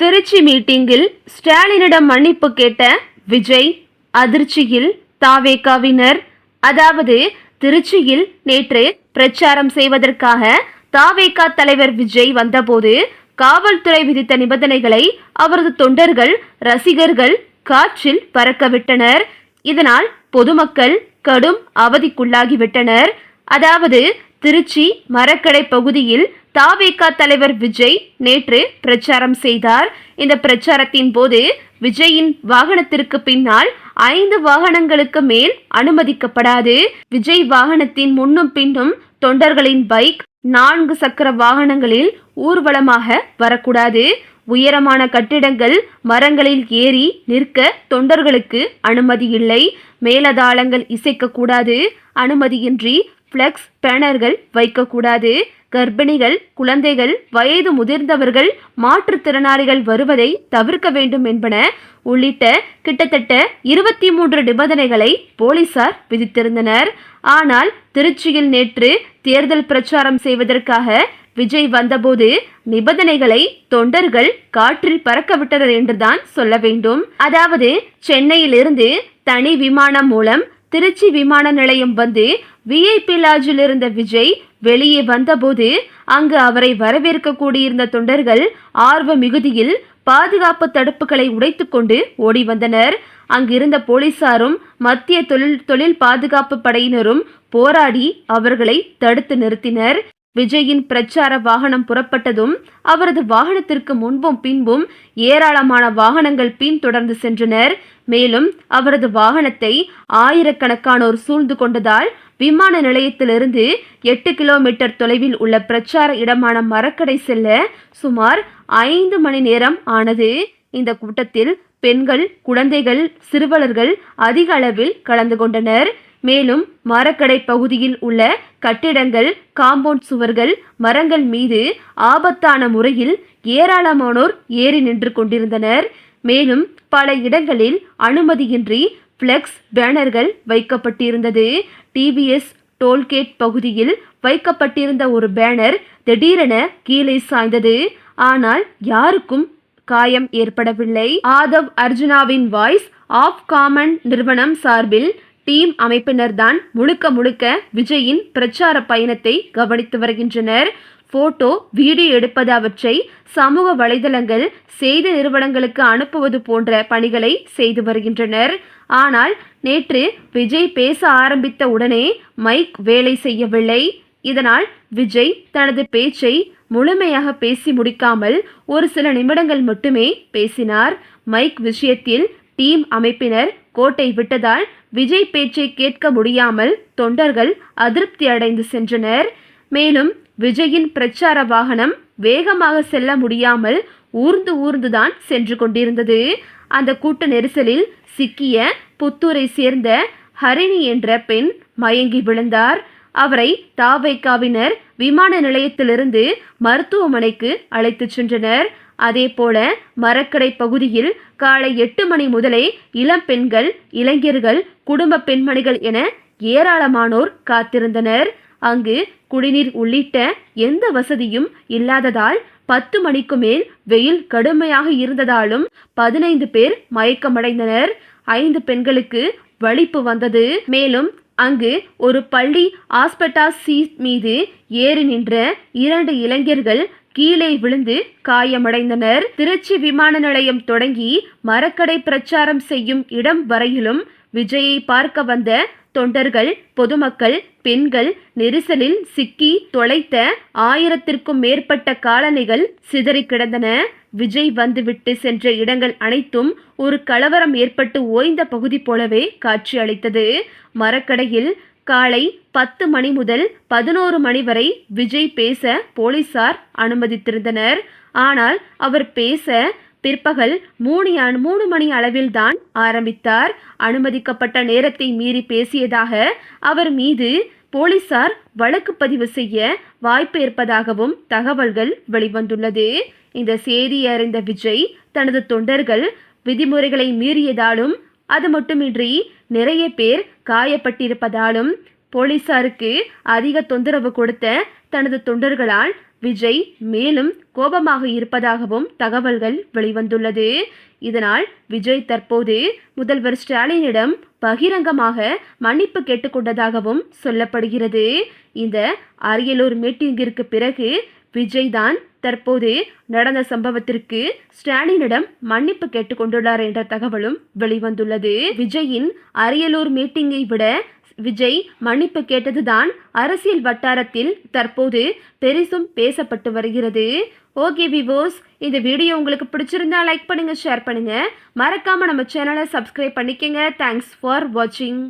திருச்சி மீட்டிங்கில் ஸ்டாலினிடம் மன்னிப்பு கேட்ட விஜய் அதிர்ச்சியில் தாவேகாவினர். அதாவது திருச்சியில் நேற்று பிரச்சாரம் செய்வதற்காக தாவேகா தலைவர் விஜய் வந்தபோது காவல்துறை விதித்த நிபந்தனைகளை அவரது தொண்டர்கள் ரசிகர்கள் காற்றில் பறக்கவிட்டனர். இதனால் பொதுமக்கள் கடும் அவதிக்குள்ளாகிவிட்டனர். அதாவது திருச்சி மரக்கடை பகுதியில் தாவேகா தலைவர் விஜய் நேற்று பிரச்சாரம் செய்தார். இந்த பிரச்சாரத்தின் போது விஜயின் வாகனத்திற்கு பின்னால் ஐந்து வாகனங்களுக்கு மேல் அனுமதிக்கப்படாது. விஜய் வாகனத்தின் முன்னும் பின்னும் தொண்டர்களின் பைக் நான்கு சக்கர வாகனங்களில் ஊர்வலமாக வரக்கூடாது. உயரமான கட்டிடங்கள் மரங்களில் ஏறி நிற்க தொண்டர்களுக்கு அனுமதி இல்லை. மேலதாளங்கள் இசைக்கக்கூடாது. அனுமதியின்றி ஃப்ளெக்ஸ் பேனர்கள் வைக்கக்கூடாது. கர்ப்பிணிகள் குழந்தைகள் வயது முதிர்ந்தவர்கள் மாற்றுத்திறனாளிகள் வருவதை தவிர்க்க வேண்டும் என்பன உள்ளிட்ட கிட்டத்தட்ட இருபத்தி மூன்று நிபந்தனைகளை போலீசார் விதித்திருந்தனர். ஆனால் திருச்சியில் நேற்று தேர்தல் பிரச்சாரம் செய்வதற்காக விஜய் வந்தபோது நிபந்தனைகளை தொண்டர்கள் காற்றில் பறக்கவிட்டனர் என்றுதான் சொல்ல வேண்டும். அதாவது சென்னையிலிருந்து தனி விமானம் மூலம் திருச்சி விமான நிலையம் வந்து விஐபி லாட்ஜில் இருந்த விஜய் வெளியே வந்தபோது அங்கு அவரை வரவேற்க கூடியிருந்த தொண்டர்கள் ஆர்வ மிகுதியில் பாதுகாப்பு தடுப்புகளை உடைத்துக்கொண்டு ஓடி வந்தனர். அங்கிருந்த போலீசாரும் மத்திய தொழில் தொழில் பாதுகாப்பு படையினரும் போராடி அவர்களை தடுத்து நிறுத்தினர். விஜயின் பிரச்சார வாகனம் புறப்பட்டதும் அவரது வாகனத்திற்கு முன்பும் பின்பும் ஏராளமான வாகனங்கள் பின்தொடர்ந்து சென்றனர். மேலும் அவரது வாகனத்தை ஆயிரக்கணக்கானோர் சூழ்ந்து கொண்டதால் விமான நிலையத்திலிருந்து எட்டு கிலோமீட்டர் தொலைவில் உள்ள பிரச்சார இடமான மரக்கடை செல்ல சுமார் ஐந்து மணி நேரம் ஆனது. இந்த கூட்டத்தில் பெண்கள் குழந்தைகள் சிறுவலர்கள் அதிக அளவில் கலந்து கொண்டனர். மேலும் மரக்கடை பகுதியில் உள்ள கட்டிடங்கள் காம்பவுண்ட் சுவர்கள் மரங்கள் மீது ஆபத்தான முறையில் ஏராளமானோர் ஏறி நின்று கொண்டிருந்தனர். மேலும் பல இடங்களில் அனுமதியின்றி ஃப்ளெக்ஸ் பேனர்கள் வைக்கப்பட்டிருந்தது. டிவிஎஸ் டோல்கேட் பகுதியில் வைக்கப்பட்டிருந்த ஒரு பேனர் திடீரென கீழே சாய்ந்தது. ஆனால் யாருக்கும் காயம் ஏற்படவில்லை. ஆதவ் அர்ஜுனாவின் வாய்ஸ் ஆஃப் காமன் நிறுவனம் சார்பில் டீம் அமைப்பினர்தான் முழுக்க முழுக்க விஜயின் பிரச்சார பயணத்தை கவனித்து வருகின்றனர். போட்டோ வீடியோ எடுப்பது அவற்றை சமூக வலைதளங்கள் செய்தி நிறுவனங்களுக்கு அனுப்புவது போன்ற பணிகளை செய்து வருகின்றனர். ஆனால் நேற்று விஜய் பேச ஆரம்பித்த உடனே மைக் வேலை செய்யவில்லை. இதனால் விஜய் தனது பேச்சை முழுமையாக பேசி முடிக்காமல் ஒரு சில நிமிடங்கள் மட்டுமே பேசினார். மைக் விஷயத்தில் டீம் அமைப்பினர் கோட்டை விட்டதால் விஜய் பேச்சை கேட்க முடியாமல் தொண்டர்கள் அதிருப்தி அடைந்து சென்றனர். மேலும் விஜயின் பிரச்சார வாகனம் வேகமாக செல்ல முடியாமல் ஊர்ந்து ஊர்ந்துதான் சென்று கொண்டிருந்தது. அந்த கூட்ட நெரிசலில் சிக்கிய புத்தூரை சேர்ந்த ஹரிணி என்ற பெண் மயங்கி விழுந்தார். அவரை தாவைக்காவினர் விமான நிலையத்திலிருந்து மருத்துவமனைக்கு அழைத்துச் சென்றனர். அதேபோல மரக்கடை பகுதியில் காலை எட்டு மணி முதலே இளம் பெண்கள் இளைஞர்கள் குடும்ப பெண்மணிகள் என ஏராளமானோர் காத்திருந்தனர். அங்கு குடிநீர் உள்ளிட்ட எந்த வசதியும் இல்லாததால் பத்து மணிக்கு மேல் வெயில் கடுமையாக இருந்ததாலும் பதினைந்து பேர் மயக்கமடைந்தனர். ஐந்து பெண்களுக்கு வலிப்பு வந்தது. மேலும் அங்கு ஒரு பள்ளி ஆஸ்பெட்டாஸ் சீட் மீது ஏறி நின்ற இரண்டு இளைஞர்கள் கீழே விழுந்து காயமடைந்தனர். திருச்சி விமான நிலையம் தொடங்கி மரக்கடை பிரச்சாரம் செய்யும் இடம் வரையிலும் விஜயை பார்க்க வந்த தொண்டர்கள் பொதுமக்கள் பெண்கள் நெரிசலில் சிக்கி தொலைத்த ஆயிரத்திற்கும் மேற்பட்ட காலணிகள் சிதறி கிடந்தன. விஜய் வந்துவிட்டு சென்ற இடங்கள் அனைத்தும் ஒரு கலவரம் ஏற்பட்டு ஓய்ந்த பகுதி போலவே காட்சி அளித்தது. மரக்கடையில் காலை பத்து மணி முதல் பதினோரு மணி வரை விஜய் பேச போலீசார் அனுமதித்திருந்தனர். ஆனால் அவர் பேச பிற்பகல் மூணு மூணு மணி அளவில்தான் ஆரம்பித்தார். அனுமதிக்கப்பட்ட நேரத்தை மீறி பேசியதாக அவர் மீது போலீசார் வழக்கு பதிவு செய்ய வாய்ப்பு இருப்பதாகவும் தகவல்கள் வெளிவந்துள்ளது. இந்த செய்தியை அறிந்த விஜய் தனது தொண்டர்கள் விதிமுறைகளை மீறியதாலும் அது மட்டுமின்றி நிறைய பேர் காயப்பட்டிருப்பதாலும் போலீசாருக்கு அதிக தொந்தரவு கொடுத்த தனது தொண்டர்களால் விஜய் மேலும் கோபமாக இருப்பதாகவும் தகவல்கள் வெளிவந்துள்ளது. இதனால் விஜய் தற்போது முதல்வர் ஸ்டாலினிடம் பகிரங்கமாக மன்னிப்பு கேட்டுக்கொண்டதாகவும் சொல்லப்படுகிறது. இந்த அரியலூர் மீட்டிங்கிற்கு பிறகு விஜய் தான் தற்போது நடந்த சம்பவத்திற்கு ஸ்டாலினிடம் மன்னிப்பு கேட்டுக்கொண்டுள்ளார் என்ற தகவலும் வெளிவந்துள்ளது. விஜயின் அரியலூர் மீட்டிங்கை விட விஜய் மன்னிப்பு கேட்டதுதான் அரசியல் வட்டாரத்தில் தற்போது பெரிசும் பேசப்பட்டு வருகிறது. ஓகே விவோஸ் இந்த வீடியோ உங்களுக்கு பிடிச்சிருந்தா லைக் பண்ணுங்க ஷேர் பண்ணுங்க. மறக்காம நம்ம சேனலை சப்ஸ்கிரைப் பண்ணிக்கங்க. தேங்க்ஸ் ஃபார் வாட்சிங்